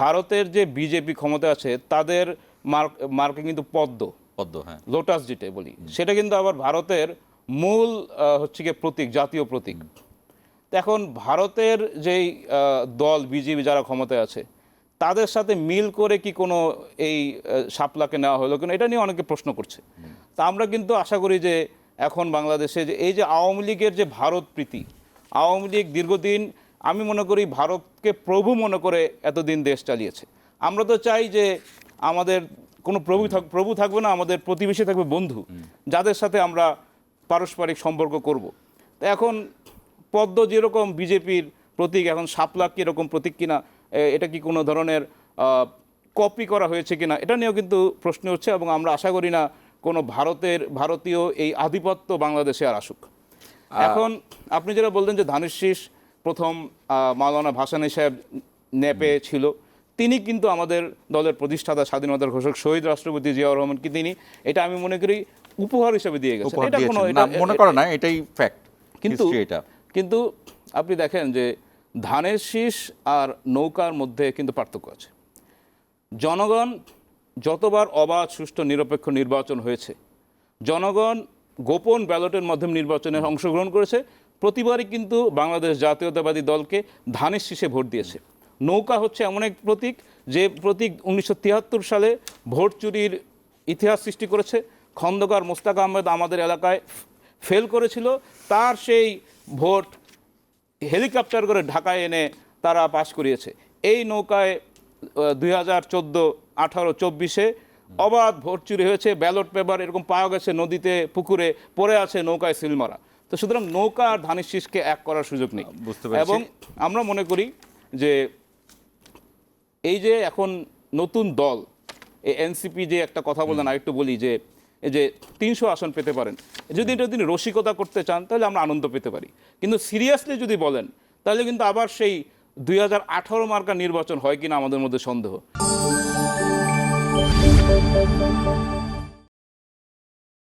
ভারতের যে বিজেপি ক্ষমতা আছে তাদের মার্ক মার্কে কিন্তু পদ্ম। পদ্ম হ্যাঁ। লোটাস যেটা বলি সেটা কিন্তু আবার ভারতের মূল হচ্ছে গিয়ে প্রতীক জাতীয় প্রতীক। এখন ভারতের যেই দল বিজেপি যারা ক্ষমতায় আছে তাদের সাথে মিল করে কি কোনো এই আহ, শাপলাকে নেওয়া হলো কিনা এটা নিয়ে অনেকে প্রশ্ন করছে। তা আমরা কিন্তু আশা করি যে এখন বাংলাদেশে যে এই যে আওয়ামী লীগের যে ভারত প্রীতি আওয়ামী লীগ দীর্ঘদিন আমি মনে করি ভারতকে প্রভু মনে করে এতদিন দেশ চালিয়েছে। আমরা তো চাই যে আমাদের কোনো প্রভু থাক প্রভু থাকবে না আমাদের প্রতিবেশী থাকবে বন্ধু যাদের সাথে আমরা পারস্পরিক সম্পর্ক করব। তো এখন পদ্ম যেরকম বিজেপির প্রতীক এখন শাপলা কীরকম প্রতীক কিনা এটা কি কোনো ধরনের কপি করা হয়েছে কিনা এটা নিয়েও কিন্তু প্রশ্ন হচ্ছে এবং আমরা আশা করি না কোনো ভারতের ভারতীয় এই আধিপত্য বাংলাদেশে আর আসুক। এখন আপনি যেটা বললেন যে ধানের শীষ প্রথম মাওলানা ভাসানী সাহেব নেপে ছিল। তিনি কিন্তু আমাদের দলের প্রতিষ্ঠাতা স্বাধীনতার ঘোষক শহীদ রাষ্ট্রপতি জিয়াউর রহমানকে তিনি এটা আমি মনে করি উপহার হিসেবে দিয়ে গেছেন। এটা কোনো না মনে করো না এটাই ফ্যাক্ট কিন্তু এটা। কিন্তু আপনি দেখেন যে ধানের শীষ আর নৌকার মধ্যে কিন্তু পার্থক্য আছে। জনগণ যতবার অবাধ সুষ্ঠু নিরপেক্ষ নির্বাচন হয়েছে জনগণ গোপন ব্যালটের মাধ্যমে নির্বাচনে অংশগ্রহণ করেছে প্রতিবারই কিন্তু বাংলাদেশ জাতীয়তাবাদী দলকে ধানের শীষে ভোট দিয়েছে। নৌকা হচ্ছে এমন এক প্রতীক, যে প্রতীক উনিশশো তিয়াত্তর সালে ভোট চুরির ইতিহাস সৃষ্টি করেছে। খন্দকার মোস্তাক আহমেদ আমাদের এলাকায় ফেল করেছিল। তার সেই ভোট হেলিকপ্টার করে ঢাকায় এনে তারা পাশ করিয়েছে। এই নৌকায় দুই হাজার চোদ্দ আঠারো চব্বিশে অবাধ ভোট চুরি হয়েছে। ব্যালট পেপার এরকম পাওয়া গেছে নদীতে, পুকুরে, পড়ে আছে নৌকায় সিলমারা। তো সুতরাং নৌকা আর ধানের শীষকে এক করার সুযোগ নেই। বুঝতে পেরেছি। এবং আমরা মনে করি যে এই যে এখন নতুন দল এই এনসিপি যে একটা কথা বললেন আরেকটু বলি যে এই যে তিনশো আসন পেতে পারেন। যদি এটা তিনি রসিকতা করতে চান তাহলে আমরা আনন্দ পেতে পারি। কিন্তু সিরিয়াসলি যদি বলেন তাহলে কিন্তু আবার সেই দুই হাজার আঠারো মার্কা নির্বাচন হয় কিনা আমাদের মধ্যে সন্দেহ।